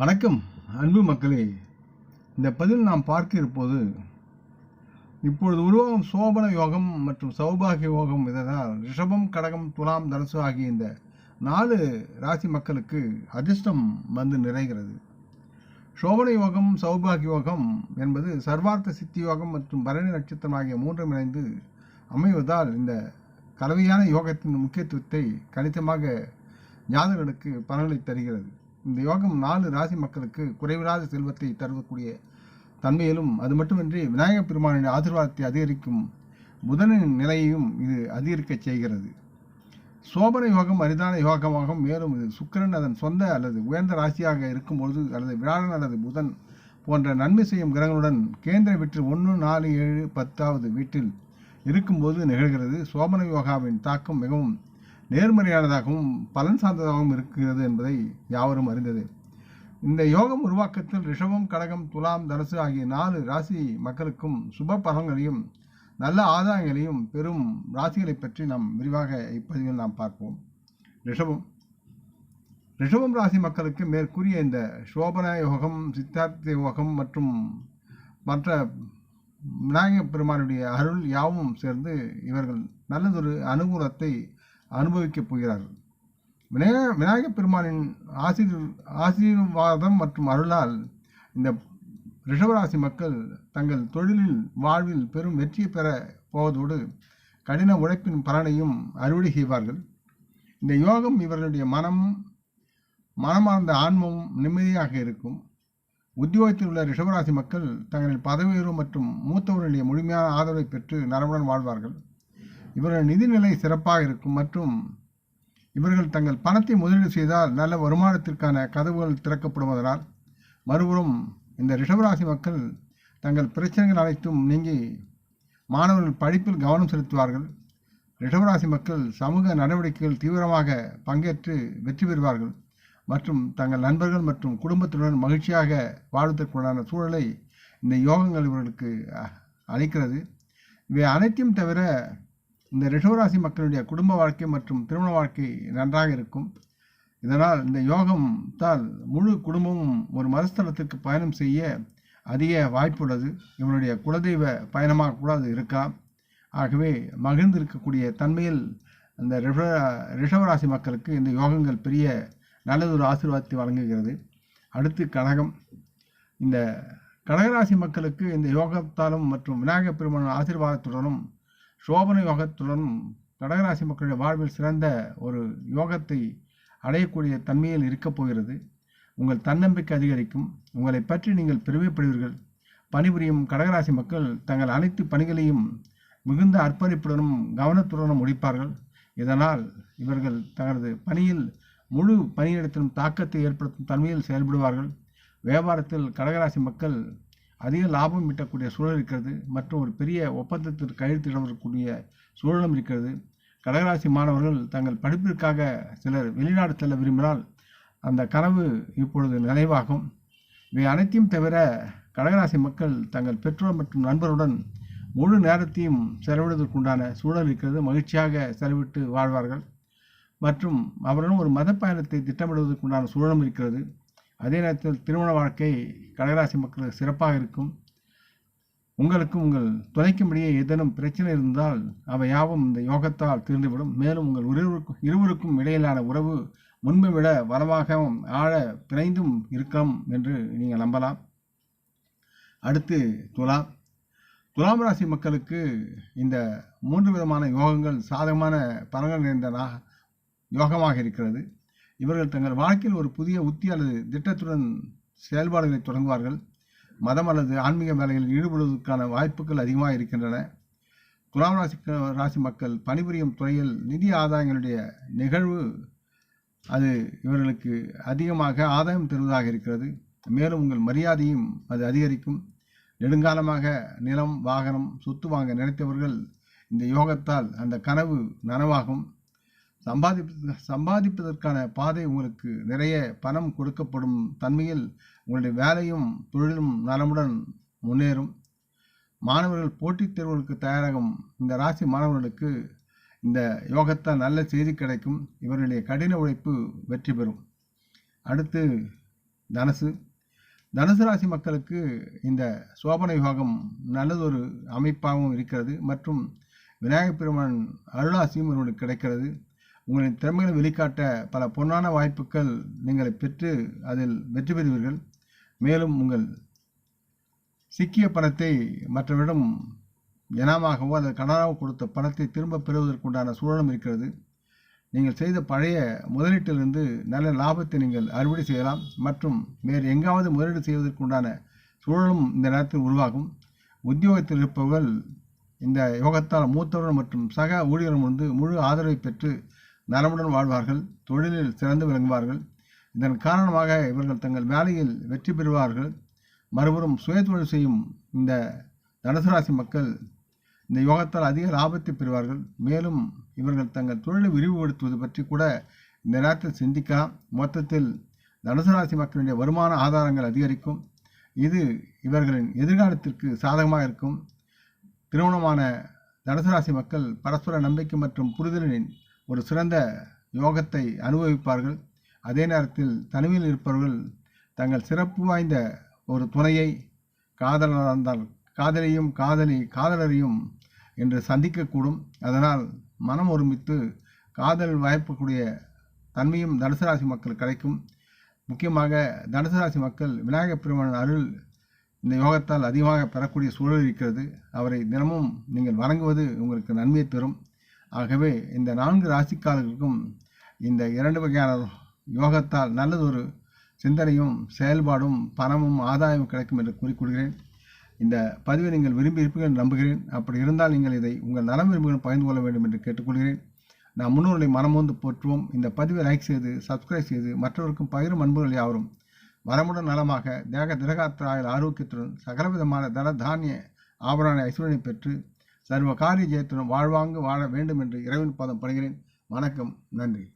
வணக்கம் அன்பு மக்களே. இந்த பதில் நாம் பார்க்க இருப்போது இப்பொழுது உருவாகும் சோபன யோகம் மற்றும் சௌபாகிய யோகம் இதனால் ரிஷபம் கடகம் துலாம் தனுசு ஆகிய இந்த நாலு ராசி மக்களுக்கு அதிர்ஷ்டம் வந்து நிறைகிறது. சோபன யோகம் சௌபாகிய யோகம் என்பது சர்வார்த்த சித்தி யோகம் மற்றும் பரணி நட்சத்திரம் ஆகிய மூன்றும் இணைந்து அமைவதால் இந்த கலவையான யோகத்தின் முக்கியத்துவத்தை கணிசமாக ஞாதகர்களுக்கு பலனை தருகிறது. இந்த யோகம் நாலு ராசி மக்களுக்கு குறைவில்லாத செல்வத்தை தரக்கூடிய தன்மையிலும் அது மட்டுமின்றி விநாயகப் பெருமானின் ஆசீர்வாதத்தை அதிகரிக்கும் புதனின் நிலையையும் இது அதிகரிக்கச் செய்கிறது. சோபன யோகம் அரிதான யோகமாகும். மேலும் இது சுக்கிரன் அதன் சொந்த அல்லது உயர்ந்த ராசியாக இருக்கும்பொழுது அல்லது வியாழன் அல்லது புதன் போன்ற நன்மை செய்யும் கிரகங்களுடன் கேந்திர வீட்டில் ஒன்று நாலு ஏழு பத்தாவது வீட்டில் இருக்கும்போது நிகழ்கிறது. சோபன யோகாவின் தாக்கம் மிகவும் நேர்மறையானதாகவும் பலன் சார்ந்ததாகவும் இருக்கிறது என்பதை யாவரும் அறிந்தது. இந்த யோகம் உருவாக்கத்தில் ரிஷபம் கடகம் துலாம் தனுசு ஆகிய நாலு ராசி மக்களுக்கும் சுப பலன்களையும் நல்ல ஆதாயங்களையும் பெரும் ராசிகளை பற்றி நாம் விரிவாக இப்பதிவில் நாம் பார்ப்போம். ரிஷபம். ரிஷபம் ராசி மக்களுக்கு மேற்கூறிய இந்த சோபன யோகம் சித்தார்த்த யோகம் மற்றும் மற்ற விநாயகப் பெருமானுடைய அருள் யாவும் சேர்ந்து இவர்கள் நல்லதொரு அனுகூலத்தை அனுபவிக்கப் போகிறார்கள். விநாயக விநாயகப் பெருமானின் ஆசீர் ஆசீர்வாதம் மற்றும் அருளால் இந்த ரிஷபராசி மக்கள் தங்கள் தொழிலில் வாழ்வில் பெரும் வெற்றியை பெற போவதோடு கடின உழைப்பின் பலனையும் அறுவடை செய்வார்கள். இந்த யோகம் இவர்களுடைய மனமும் மனமார்ந்த ஆன்மமும் நிம்மதியாக இருக்கும். உத்தியோகத்தில் உள்ள ரிஷபராசி மக்கள் தங்களின் பதவி உயர்வு மற்றும் மூத்தவர்களுடைய முழுமையான ஆதரவை பெற்று நலமுடன் வாழ்வார்கள். இவர்கள் நிதிநிலை சிறப்பாக இருக்கும் மற்றும் இவர்கள் தங்கள் பணத்தை முதலீடு செய்தால் நல்ல வருமானத்திற்கான கதவுகள் திறக்கப்படுவதனால் மறுபுறம் இந்த ரிஷபராசி மக்கள் தங்கள் பிரச்சனைகள் அனைத்தும் நீங்கி மாணவர்கள் படிப்பில் கவனம் செலுத்துவார்கள். ரிஷபராசி மக்கள் சமூக நடவடிக்கைகள் தீவிரமாக பங்கேற்று வெற்றி பெறுவார்கள் மற்றும் தங்கள் நண்பர்கள் மற்றும் குடும்பத்துடன் மகிழ்ச்சியாக வாழ்வதற்குண்டான சூழலை இந்த யோகங்கள் இவர்களுக்கு அளிக்கிறது. இவை அனைத்தையும் தவிர இந்த ரிஷவராசி மக்களுடைய குடும்ப வாழ்க்கை மற்றும் திருமண வாழ்க்கை நன்றாக இருக்கும். இதனால் இந்த யோகத்தால் முழு குடும்பமும் ஒரு மறுஸ்தலத்திற்கு பயணம் செய்ய அதிக வாய்ப்புள்ளது. இவனுடைய குலதெய்வ பயணமாக கூட அது இருக்கலாம் ஆகவே மகிழ்ந்திருக்கக்கூடிய தன்மையில் இந்த ரிஷ ரிஷவராசி மக்களுக்கு இந்த யோகங்கள் பெரிய நல்லதொரு ஆசீர்வாதத்தை வழங்குகிறது. அடுத்து கனகம் இந்த கடகராசி மக்களுக்கு இந்த யோகத்தாலும் மற்றும் விநாயகப் பெருமான ஆசீர்வாதத்துடனும் சோபன யோகத்துடனும் கடகராசி மக்களுடைய வாழ்வில் சிறந்த ஒரு யோகத்தை அடையக்கூடிய தன்மையில் இருக்கப் போகிறது. உங்கள் தன்னம்பிக்கை அதிகரிக்கும். உங்களை பற்றி நீங்கள் பெருமைப்படுவீர்கள். பணிபுரியும் கடகராசி மக்கள் தங்கள் அனைத்து பணிகளையும் மிகுந்த அர்ப்பணிப்புடனும் கவனத்துடனும் முடிப்பார்கள். இதனால் இவர்கள் தங்களது பணியில் முழு பணியிடத்திலும் தாக்கத்தை ஏற்படுத்தும் தன்மையில் செயல்படுவார்கள். வியாபாரத்தில் கடகராசி மக்கள் அதிக லாபம் ஈட்டக்கூடிய சூழல் இருக்கிறது மற்றும் ஒரு பெரிய ஒப்பந்தத்திற்கு கையெழுத்திடக்கூடிய சூழலும் இருக்கிறது. கடகராசி மாணவர்கள் தங்கள் படிப்பிற்காக சிலர் வெளிநாடு செல்ல விரும்பினால் அந்த கனவு இப்பொழுது நினைவாகும். இவை அனைத்தையும் தவிர கடகராசி மக்கள் தங்கள் பெற்றோர் மற்றும் நண்பருடன் முழு நேரத்தையும் செலவிடுவதற்குண்டான சூழல் இருக்கிறது. மகிழ்ச்சியாக செலவிட்டு வாழ்வார்கள். மற்றும் அவருடன் ஒரு மத பயணத்தை திட்டமிடுவதற்குண்டான சூழலும் இருக்கிறது. அதே நேரத்தில் திருமண வாழ்க்கை கடகராசி மக்களுக்கு சிறப்பாக இருக்கும். உங்களுக்கும் உங்கள் துணைக்கும் இடையே ஏதேனும் பிரச்சனை இருந்தால் அவை யாவும் இந்த யோகத்தால் தீர்ந்துவிடும். மேலும் உங்கள் இருவருக்கும் இருவருக்கும் இடையிலான உறவு முன்பை விட வளமாகவும் ஆழ பிணைந்தும் இருக்கும் என்று நீங்கள் நம்பலாம். அடுத்து துலா துலாம் ராசி மக்களுக்கு இந்த மூன்று விதமான யோகங்கள் சாதகமான பலன்கள் நிறைந்த யோகமாக இருக்கிறது. இவர்கள் தங்கள் வாழ்க்கையில் ஒரு புதிய உத்தி அல்லது திட்டத்துடன் செயல்பாடுகளை தொடங்குவார்கள். மதம் அல்லது ஆன்மீக வேலைகளில் ஈடுபடுவதற்கான வாய்ப்புகள் அதிகமாக இருக்கின்றன. துலாம் ராசி ராசி மக்கள் பணிபுரியும் துறையில் நிதி ஆதாயங்களுடைய நிகழ்வு அது இவர்களுக்கு அதிகமாக ஆதாயம் தருவதாக இருக்கிறது. மேலும் உங்கள் மரியாதையும் அது அதிகரிக்கும். நெடுங்காலமாக நிலம் வாகனம் சொத்து வாங்க நினைத்தவர்கள் இந்த யோகத்தால் அந்த கனவு நனவாகும். சம்பாதிப்பது சம்பாதிப்பதற்கான பாதை உங்களுக்கு நிறைய பணம் கொடுக்கப்படும் தன்மையில் உங்களுடைய வேலையும் தொழிலும் நலமுடன் முன்னேறும். மாணவர்கள் போட்டித் தேர்வுகளுக்கு தயாராகும் இந்த ராசி மாணவர்களுக்கு இந்த யோகத்தால் நல்ல செய்தி கிடைக்கும். இவர்களுடைய கடின உழைப்பு வெற்றி பெறும். அடுத்து தனுசு. தனுசு ராசி மக்களுக்கு இந்த சோபன யோகம் நல்லதொரு அமைப்பாகவும் இருக்கிறது மற்றும் விநாயகப் பெருமான் அருளாசியும் இவர்களுக்கு கிடைக்கிறது. உங்களின் திறமைகளை வெளிக்காட்ட பல பொன்னான வாய்ப்புகள் நீங்கள் பெற்று அதில் வெற்றி பெறுவீர்கள். மேலும் உங்கள் சிக்கிய பணத்தை மற்றவரிடம் இனமாகவோ அல்லது கடனாகவோ கொடுத்த பணத்தை திரும்ப பெறுவதற்குண்டான சூழலும் இருக்கிறது. நீங்கள் செய்த பழைய முதலீட்டிலிருந்து நல்ல லாபத்தை நீங்கள் அறுவடை செய்யலாம் மற்றும் வேறு எங்காவது முதலீடு செய்வதற்குண்டான சூழலும் இந்த நேரத்தில் உருவாகும். உத்தியோகத்தில் இருப்பவர்கள் இந்த யோகத்தால் மூத்தவர்கள் மற்றும் சக ஊழியர்கள் வந்து முழு ஆதரவை பெற்று நலமுடன் வாழ்வார்கள் தொழிலில் சிறந்து விளங்குவார்கள். இதன் காரணமாக இவர்கள் தங்கள் வேலையில் வெற்றி பெறுவார்கள். மறுபுறம் சுயதொழில் செய்யும் இந்த தனுசு ராசி மக்கள் இந்த யோகத்தால் அதிக லாபத்தை பெறுவார்கள். மேலும் இவர்கள் தங்கள் தொழிலை விரிவுபடுத்துவது பற்றி கூட இந்த நேரத்தில் சிந்திக்கலாம். மொத்தத்தில் தனுசு ராசி மக்களுடைய வருமான ஆதாரங்கள் அதிகரிக்கும். இது இவர்களின் எதிர்காலத்திற்கு சாதகமாக இருக்கும். திருமணமான தனுசு ராசி மக்கள் பரஸ்பர நம்பிக்கை மற்றும் புரிதலின் ஒரு சிறந்த யோகத்தை அனுபவிப்பார்கள். அதே நேரத்தில் தனிமையில் இருப்பவர்கள் தங்கள் சிறப்பு வாய்ந்த ஒரு துணையை காதலராக இருந்தால் காதலியும் காதலி காதலரையும் என்று சந்திக்கக்கூடும். அதனால் மனம் ஒருமித்து காதல் வாய்ப்புக்கூடிய தன்மையும் தனுசு ராசி மக்கள் கிடைக்கும். முக்கியமாக தனுசு ராசி மக்கள் விநாயகப் பெருமான் அருள் இந்த யோகத்தால் அதிகமாக பெறக்கூடிய சூழல் இருக்கிறது. அவரை தினமும் நீங்கள் வணங்குவது உங்களுக்கு நன்மையை தரும். ஆகவே இந்த நான்கு ராசிக்காரர்களுக்கும் இந்த இரண்டு வகையான யோகத்தால் நல்லதொரு சிந்தனையும் செயல்பாடும் பணமும் ஆதாயமும் கிடைக்கும் என்று கூறிக்கொள்கிறேன். இந்த பதிவை நீங்கள் விரும்பி இருப்பீர்கள் என்று நம்புகிறேன். அப்படி இருந்தால் நீங்கள் இதை உங்கள் நலம் விரும்புகள் பகிர்ந்து கொள்ள வேண்டும் என்று கேட்டுக்கொள்கிறேன். நாம் முன்னோர்களை மனமோந்து போற்றுவோம். இந்த பதிவை லைக் செய்து சப்ஸ்கிரைப் செய்து மற்றவருக்கும் பகிரும் அன்புகள் யாவரும் வரமுடன் நலமாக தேக திரகாத்திராயில் ஆரோக்கியத்துடன் சகலவிதமான தன தானிய ஆபரண ஐஸ்வரனை பெற்று சர்வ காரிய ஜெயத்துடன் வாழ்வாங்கு வாழ வேண்டும் என்று இறைவன் பாதம் படுகிறேன். வணக்கம். நன்றி.